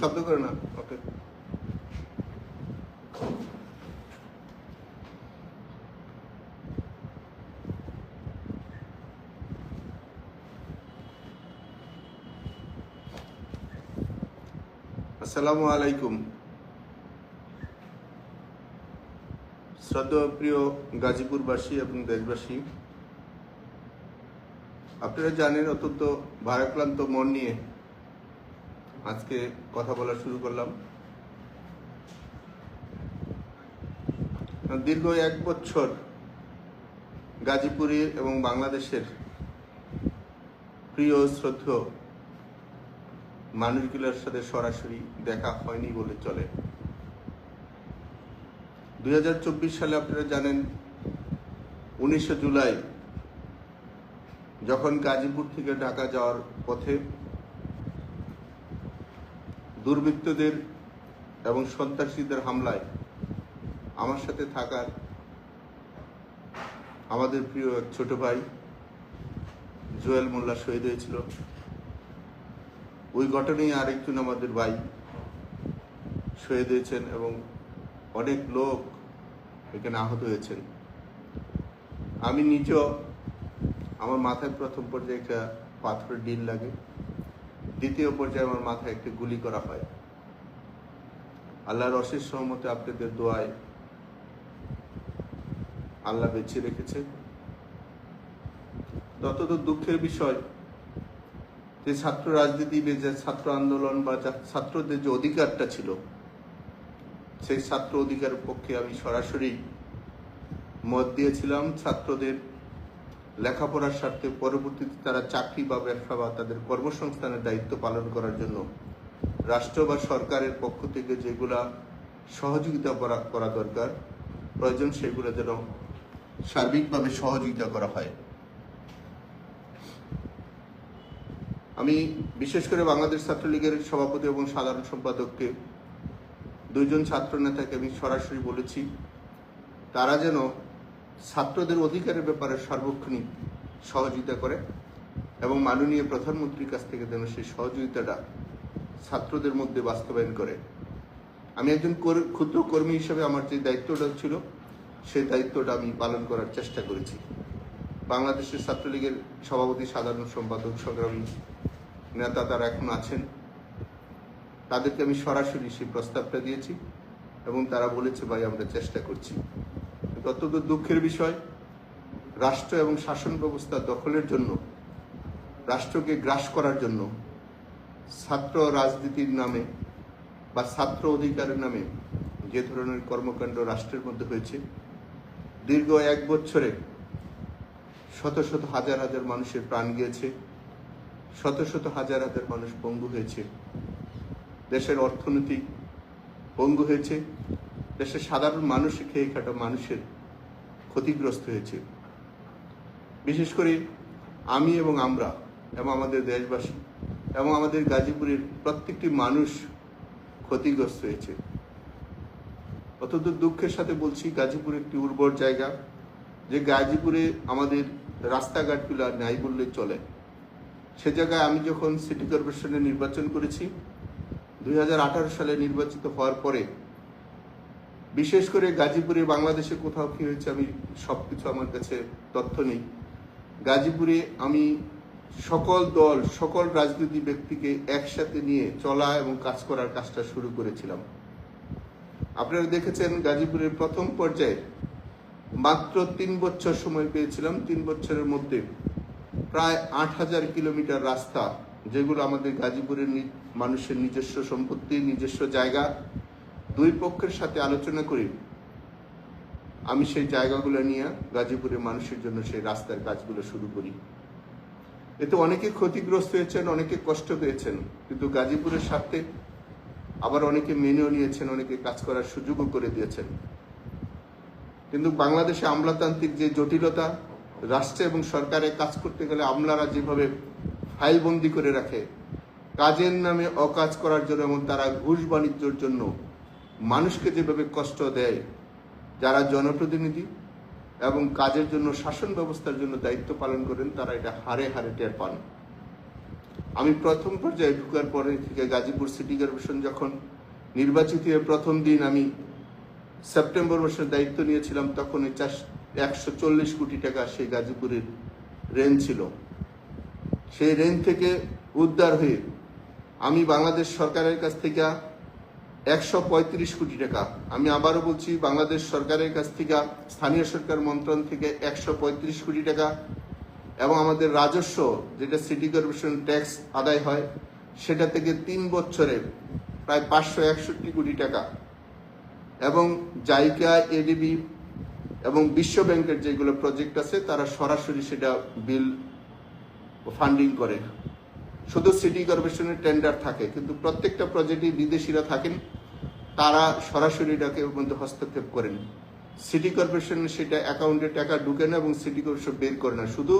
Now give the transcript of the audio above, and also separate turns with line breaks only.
শব্দ করে না, ওকে। আসসালামু আলাইকুম। শ্রদ্ধা প্রিয় গাজীপুরবাসী এবং দেশবাসী, আপনারা জানেন অত্যন্ত ভারাক্রান্ত মন নিয়ে আজকে কথা বলা শুরু করলাম। দীর্ঘ এক বছর গাজীপুরে এবং বাংলাদেশের প্রিয়, শ্রদ্ধেয় মানুষগুলোর সাথে সরাসরি দেখা হয়নি বলে চলে। দুই হাজার চব্বিশ সালে আপনারা জানেন, উনিশে জুলাই যখন গাজীপুর থেকে ঢাকা যাওয়ার পথে দুর্বৃত্তদের এবং সন্ত্রাসীদের হামলায় আমার সাথে থাকার আমাদের প্রিয় এক ছোট ভাই জুয়েল মোল্লা শহীদ হয়েছিল। ওই ঘটনায় আরেকজন আমাদের ভাই শহীদ হয়েছেন এবং অনেক লোক এখানে আহত হয়েছেন। আমি নিজেও আমার মাথায় প্রথম পর্যায়ে একটা পাথরের ডিল লাগে। দ্বিতীয় পর্যায়ে আমার মাথায় একটি গুলি করা হয়। আল্লাহর অশেষ সহমতে আপনাদের দোয়ায় আল্লাহ বেঁচে রেখেছে। তত দুঃখের বিষয় যে ছাত্র রাজনীতি যে ছাত্র আন্দোলন বা ছাত্রদের যে অধিকারটা ছিল, সেই ছাত্র অধিকারের পক্ষে আমি সরাসরি মত দিয়েছিলাম। ছাত্রদের লেখাপড়ার স্বার্থে পরবর্তীতে তারা চাকরি বা ব্যবসা বা তাদের কর্মসংস্থানের দায়িত্ব পালন করার জন্য রাষ্ট্র বা সরকারের পক্ষ থেকে যেগুলা সহযোগিতা করা করা দরকার, প্রয়োজন সেগুলো যেন সার্বিকভাবে সহযোগিতা করা হয়। আমি বিশেষ করে বাংলাদেশ ছাত্রলীগের সভাপতি এবং সাধারণ সম্পাদককে দুইজন ছাত্র নেতাকে আমি সরাসরি বলেছি, তারা যেন ছাত্রদের অধিকারের ব্যাপারে সার্বক্ষণিক সহযোগিতা করে এবং মাননীয় প্রধানমন্ত্রীর কাছ থেকে যেন সেই সহযোগিতাটা ছাত্রদের মধ্যে বাস্তবায়ন করে। আমি একজন ক্ষুদ্র কর্মী হিসেবে আমার যে দায়িত্বটা ছিল সেই দায়িত্বটা আমি পালন করার চেষ্টা করেছি। বাংলাদেশের ছাত্রলীগের সভাপতি, সাধারণ সম্পাদক, সংগ্রামী নেতা তারা এখন আছেন। তাদেরকে আমি সরাসরি সেই প্রস্তাবটা দিয়েছি এবং তারা বলেছে, ভাই, আমরা চেষ্টা করছি। অত্যন্ত দুঃখের বিষয়, রাষ্ট্র এবং শাসন ব্যবস্থা দখলের জন্য, রাষ্ট্রকে গ্রাস করার জন্য, ছাত্র রাজনীতির নামে বা ছাত্র অধিকারের নামে যে ধরনের কর্মকাণ্ড রাষ্ট্রের মধ্যে হয়েছে, দীর্ঘ এক বছরে শত শত হাজার হাজার মানুষের প্রাণ গিয়েছে, শত শত হাজার হাজার মানুষ পঙ্গু হয়েছে। দেশের অর্থনীতি পঙ্গু হয়েছে, দেশের সাধারণ মানুষ খেয়ে খাটা মানুষের ক্ষতিগ্রস্ত হয়েছে। বিশেষ করে আমি এবং আমরা এবং আমাদের দেশবাসী এবং আমাদের গাজীপুরের প্রত্যেকটি মানুষ ক্ষতিগ্রস্ত হয়েছে। অত্যন্ত দুঃখের সাথে বলছি, গাজীপুর একটি উর্বর জায়গা, যে গাজীপুরে আমাদের রাস্তাঘাটগুলো নাই বললে চলে। সে জায়গায় আমি যখন সিটি কর্পোরেশনে নির্বাচন করেছি, দুই হাজার আঠারো সালে নির্বাচিত হওয়ার পরে বিশেষ করে গাজীপুরে বাংলাদেশে কোথাও কি হয়েছে আমি সবকিছু আমার কাছে তথ্য নেই। গাজীপুরে আমি সকল দল, সকল রাজনীতি ব্যক্তিকে একসাথে নিয়ে চলা এবং কাজ করার কাজটা শুরু করেছিলাম। আপনারা দেখেছেন গাজীপুরের প্রথম পর্যায়ে মাত্র তিন বছর সময় পেয়েছিলাম। তিন বছরের মধ্যে প্রায় আট হাজার কিলোমিটার রাস্তা যেগুলো আমাদের গাজীপুরের মানুষের নিজস্ব সম্পত্তি, নিজস্ব জায়গা দুই পক্ষের সাথে আলোচনা করে। আমি সেই জায়গাগুলো নিয়ে গাজীপুরের মানুষের জন্য সেই রাস্তার কাজগুলো শুরু করি। এতে অনেকে ক্ষতিগ্রস্ত হয়েছেন, অনেকে কষ্ট পেয়েছেন। কিন্তু গাজীপুরের স্বার্থে আবার অনেকে মেনেও নিয়েছেন, অনেকে কাজ করার সুযোগও করে দিয়েছেন। কিন্তু বাংলাদেশে আমলাতান্ত্রিক যে জটিলতা, রাষ্ট্রে এবং সরকারে কাজ করতে গেলে আমলারা যেভাবে ফাইলবন্দি করে রাখে, কাজের নামে অকাজ করার জন্য এবং তারা ঘুষ বাণিজ্যর জন্য মানুষকে যেভাবে কষ্ট দেয়, যারা জনপ্রতিনিধি এবং কাজের জন্য, শাসন ব্যবস্থার জন্য দায়িত্ব পালন করেন, তারা এটা হারে হারে টের পান। আমি প্রথম পর্যায়ে ঢুকার পরে থেকে গাজীপুর সিটি কর্পোরেশন যখন নির্বাচিত হয়ে প্রথম দিন আমি সেপ্টেম্বর মাসের দায়িত্ব নিয়েছিলাম, তখন এই চাষ একশো চল্লিশ কোটি টাকা সেই গাজীপুরের রেন ছিল। সেই রেন থেকে উদ্ধার হয়ে আমি বাংলাদেশ সরকারের কাছ থেকে একশো পঁয়ত্রিশ কোটি টাকা। আমি আবারও বলছি, বাংলাদেশ সরকারের কাছ থেকে, স্থানীয় সরকার মন্ত্রণ থেকে একশো পঁয়ত্রিশ কোটি টাকা এবং আমাদের রাজস্ব, যেটা সিটি কর্পোরেশন ট্যাক্স আদায় হয়, সেটা থেকে তিন বছরে প্রায় পাঁচশো একষট্টি কোটি টাকা। এবং জাইকা, এডিবি এবং বিশ্ব ব্যাংকের যেগুলো প্রজেক্ট আছে, তারা সরাসরি সেটা বিল ফান্ডিং করে। শুধু সিটি কর্পোরেশনের টেন্ডার থাকে, কিন্তু প্রত্যেকটা প্রজেক্টে বিদেশিরা থাকেন, তারা সরাসরি এটাকে মধ্যে হস্তক্ষেপ করেন। সিটি কর্পোরেশন সেটা অ্যাকাউন্টে টাকা ঢুকে না এবং সিটি কর্পোরেশন বের করে না, শুধু